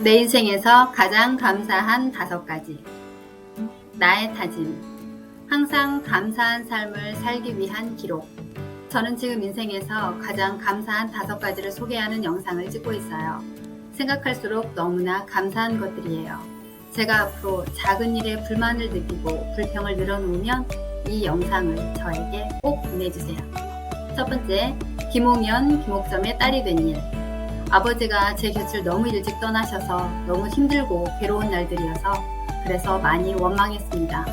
내 인생에서 가장 감사한 다섯 가지. 나의 다짐. 항상 감사한 삶을 살기 위한 기록. 저는 지금 인생에서 가장 감사한 다섯 가지를 소개하는 영상을 찍고 있어요. 생각할수록 너무나 감사한 것들이에요. 제가 앞으로 작은 일에 불만을 느끼고 불평을 늘어놓으면 이 영상을 저에게 꼭 보내주세요. 첫 번째, 김홍현, 김옥점의 딸이 된 일. 아버지가 제 곁을 너무 일찍 떠나셔서 너무 힘들고 괴로운 날들이어서 그래서 많이 원망했습니다.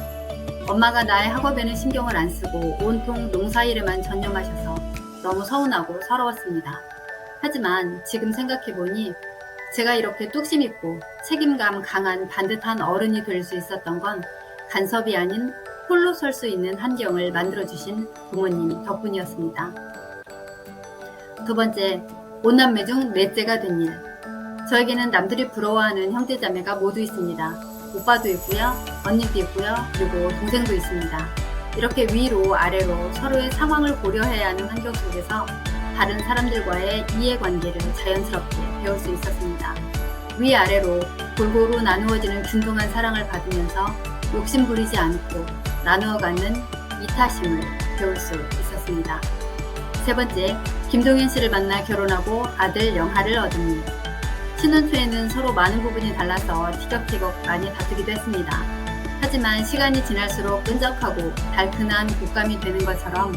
엄마가 나의 학업에는 신경을 안 쓰고 온통 농사일에만 전념하셔서 너무 서운하고 서러웠습니다. 하지만 지금 생각해보니 제가 이렇게 뚝심 있고 책임감 강한 반듯한 어른이 될 수 있었던 건 간섭이 아닌 홀로 설 수 있는 환경을 만들어주신 부모님 덕분이었습니다. 두 번째, 오남매 중 넷째가 된 일. 저에게는 남들이 부러워하는 형제자매가 모두 있습니다. 오빠도 있고요, 언니도 있고요, 그리고 동생도 있습니다. 이렇게 위로 아래로 서로의 상황을 고려해야 하는 환경 속에서 다른 사람들과의 이해관계를 자연스럽게 배울 수 있었습니다. 위아래로 골고루 나누어지는 균등한 사랑을 받으면서 욕심 부리지 않고 나누어 갖는 이타심을 배울 수 있었습니다. 세 번째, 김동현 씨를 만나 결혼하고 아들 영하를 일. 신혼 초에는 서로 많은 부분이 달라서 티격태격 많이 다투기도 했습니다. 하지만 시간이 지날수록 끈적하고 달큰한 곶감이 되는 것처럼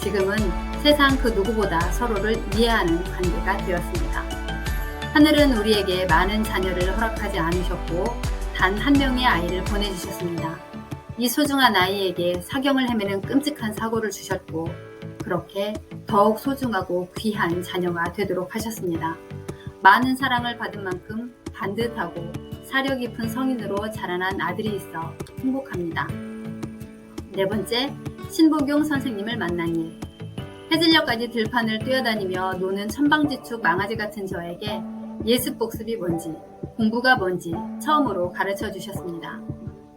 지금은 세상 그 누구보다 서로를 이해하는 관계가 되었습니다. 하늘은 우리에게 많은 자녀를 허락하지 않으셨고 단 한 명의 아이를 보내주셨습니다. 이 소중한 아이에게 사경을 헤매는 끔찍한 사고를 주셨고 그렇게 더욱 소중하고 귀한 자녀가 되도록 하셨습니다. 많은 사랑을 받은 만큼 반듯하고 사려 깊은 성인으로 자라난 아들이 있어 행복합니다. 네 번째, 신보경 선생님을 만난 일. 해질녘까지 들판을 뛰어다니며 노는 천방지축 망아지 같은 저에게 예습 복습이 뭔지, 공부가 뭔지 처음으로 가르쳐 주셨습니다.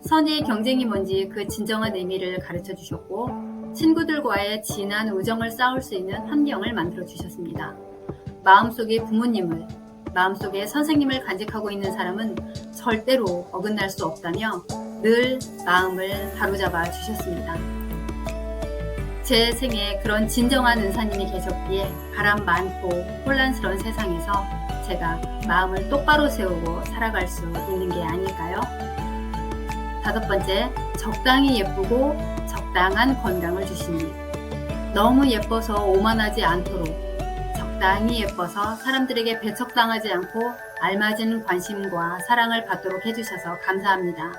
선의의 경쟁이 뭔지 그 진정한 의미를 가르쳐 주셨고, 친구들과의 진한 우정을 쌓을 수 있는 환경을 만들어 주셨습니다. 마음속에 부모님을, 마음속에 선생님을 간직하고 있는 사람은 절대로 어긋날 수 없다며 늘 마음을 바로잡아 주셨습니다. 제 생에 그런 진정한 은사님이 계셨기에 바람 많고 혼란스러운 세상에서 제가 마음을 똑바로 세우고 살아갈 수 있는 게 아닐까요? 다섯 번째, 적당히 예쁘고 적당한 건강을 주시니 너무 예뻐서 오만하지 않도록 적당히 예뻐서 사람들에게 배척당하지 않고 알맞은 관심과 사랑을 받도록 해주셔서 감사합니다.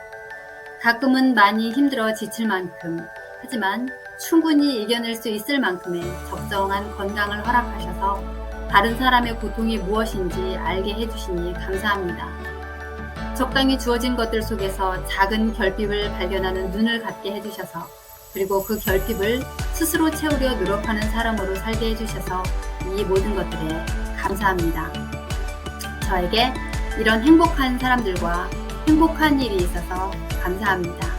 가끔은 많이 힘들어 지칠 만큼 하지만 충분히 이겨낼 수 있을 만큼의 적정한 건강을 허락하셔서 다른 사람의 고통이 무엇인지 알게 해주시니 감사합니다. 적당히 주어진 것들 속에서 작은 결핍을 발견하는 눈을 갖게 해주셔서 그리고 그 결핍을 스스로 채우려 노력하는 사람으로 살게 해주셔서 이 모든 것들에 감사합니다. 저에게 이런 행복한 사람들과 행복한 일이 있어서 감사합니다.